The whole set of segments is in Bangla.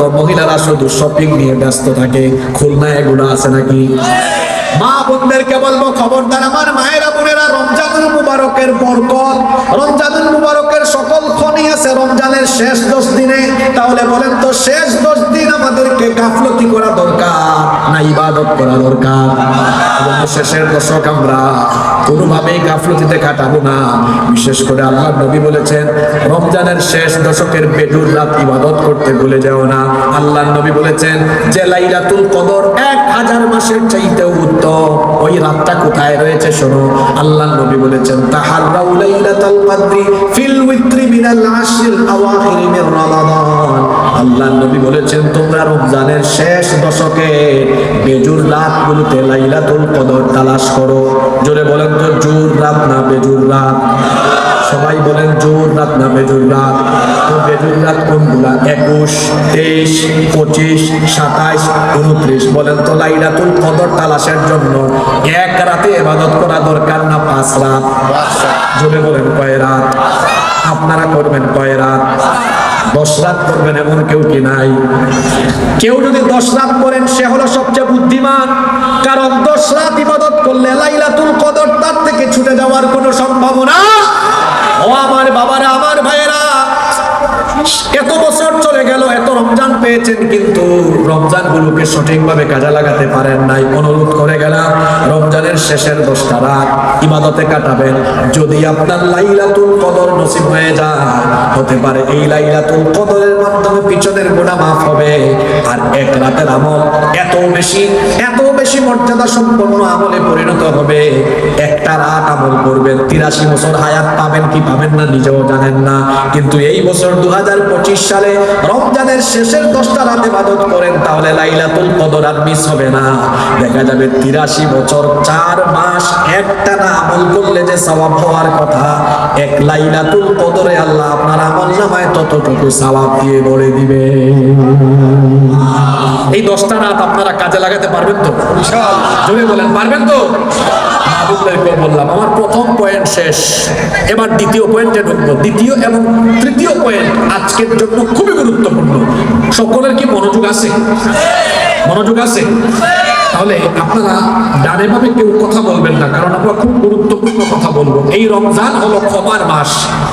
তো মহিলারা শুধু শপিং নিয়ে ব্যস্ত থাকে। খুলনা এগুলো আছে নাকি? মা খবরদার আমার মায়েরা বোনেরা রমজানুল মুবারকের বরকত। রমজানুল মুবারকের সকল খনি আছে রমজানের শেষ দশ দিনে। তাহলে বলেন তো, শেষ দশ দিন আমাদেরকে গাফলতি করা দরকার না ইবাদত করা দরকার? শেষের দশক আমরা কোনোভাবেই গাফলতিতে কাটাবো না। বিশেষ করে আল্লাহ নবী বলেছেন, রমজানের শেষ দশকের বেজুর রাত ইবাদত করতে ভুলে যাও না। আল্লাহ নবী বলেছেন, যে লাইলাতুল কদর এক হাজার মাসের চাইতে উত্তম। ওই রাতটা কোথায় রয়েছে শোনো। আল্লাহ নবী বলেছেন, তাহাররাউ লাইলাতাল কদরি ফিল উইত্রি মিনাল আশরিল আওয়াখির মিন রমাদান। আল্লাহ নবী বলেছেন, তোমরা রমজানের শেষ দশকে বেজুর রাতগুলোতে লাইলাতুল কদর তালাশ করো। জোরে বলেন একুশ, তেইশ, পঁচিশ, সাতাইশ, উনত্রিশ। বলেন তো, লাইলাতুল কদর তালাশের জন্য এক রাতে এবাদত করা দরকার না পাঁচ রাত? জোরে বলেন, কয় রাত? আপনারা করবেন কয় রাত? দশ রাত করবেন এমন কেউ কি নাই? কেউ যদি দশ রাত করেন, সে হলো সবচেয়ে বুদ্ধিমান। কারণ দশ রাত ইবাদত করলে লাইলাতুল কদর তার থেকে ছুটে যাওয়ার কোনো সম্ভাবনা ও আমার বাবারা পেয়েছেন কিন্তু রমজান গুলোকে সঠিকভাবে কাজে লাগাতে পারেন নাই। অনুরোধ করে গেলাম, রমজানের শেষের দশটা রাত ইবাদতে কাটাবেন। যদি আপনার লাইলাতুল কদর নসিব হয়ে যায়, হতে পারে এই লাইলাতুল কদরের মাধ্যমে পিছনের গোনা মাফ হবে। আর এক রাতের আমল এত বেশি এত বেশি মর্যাদা সম্পন্ন আমলে পরিণত হবে। একটা আমল করবেন। তিরাশি বছর হায়াত পাবেন কি পাবেন না নিজেও জানেন না। কিন্তু এই বছর দু সালে রমজানের শেষের দশটা রাতে বাদত করেন তাহলে লাইলাতুল কদর আর মিস হবে না। দেখা যাবে তিরাশি বছর চার মাস একটা না আমল করলে যে সওয়াব হওয়ার কথা এক লাইলাতুল কদরে আল্লাহ আপনার আমল নামায় ততটুকু সওয়াব দিয়ে বলে দিবে। এই দশটা রাত আপনারা কাজে লাগাতে পারবেন তো? বলেন পারবেন তো? মাহবুবদেরকে বললাম, আমার প্রথম পয়েন্ট শেষ, এবার দ্বিতীয় পয়েন্টে ঢুকবো। দ্বিতীয় এবং তৃতীয় পয়েন্ট আজকের জন্য খুবই গুরুত্বপূর্ণ। সকলের কি মনোযোগ আছে? মনোযোগ আছে? তাহলে আপনারা ডানে ভাবে কেউ কথা বলবেন না, কারণ আমরা খুব গুরুত্বপূর্ণ কথা বলব। এই রমজান হলো ক্ষমার মাস।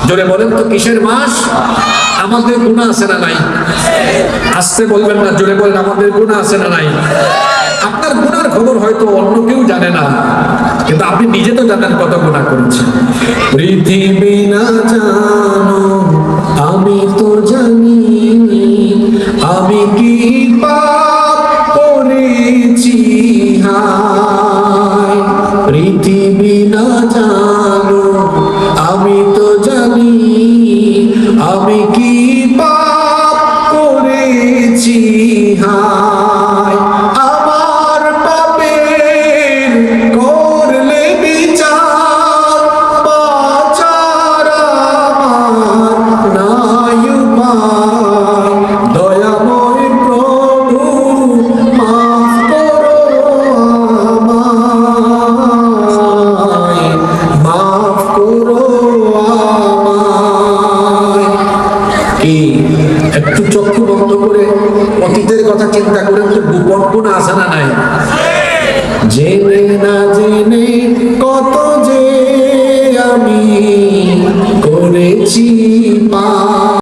জোরে বলেন তো, কিসের মাস? আমাদের গুণা আছে না নাই? আসতে বলবেন না, জোরে বলেন, আমাদের গুণা আছে না নাই? আপনার গুণার খবর হয়তো অন্য কেউ জানে না। কিন্তু আপনি নিজে তো জানেন কত গুণা করেছেন? পৃথিবী না জানো আমি তো জানি। একটু চক্ষু বন্ধ করে অতীতের কথা চিন্তা করে একটু গোপন কোন আসে না নাই জেনে না জেনে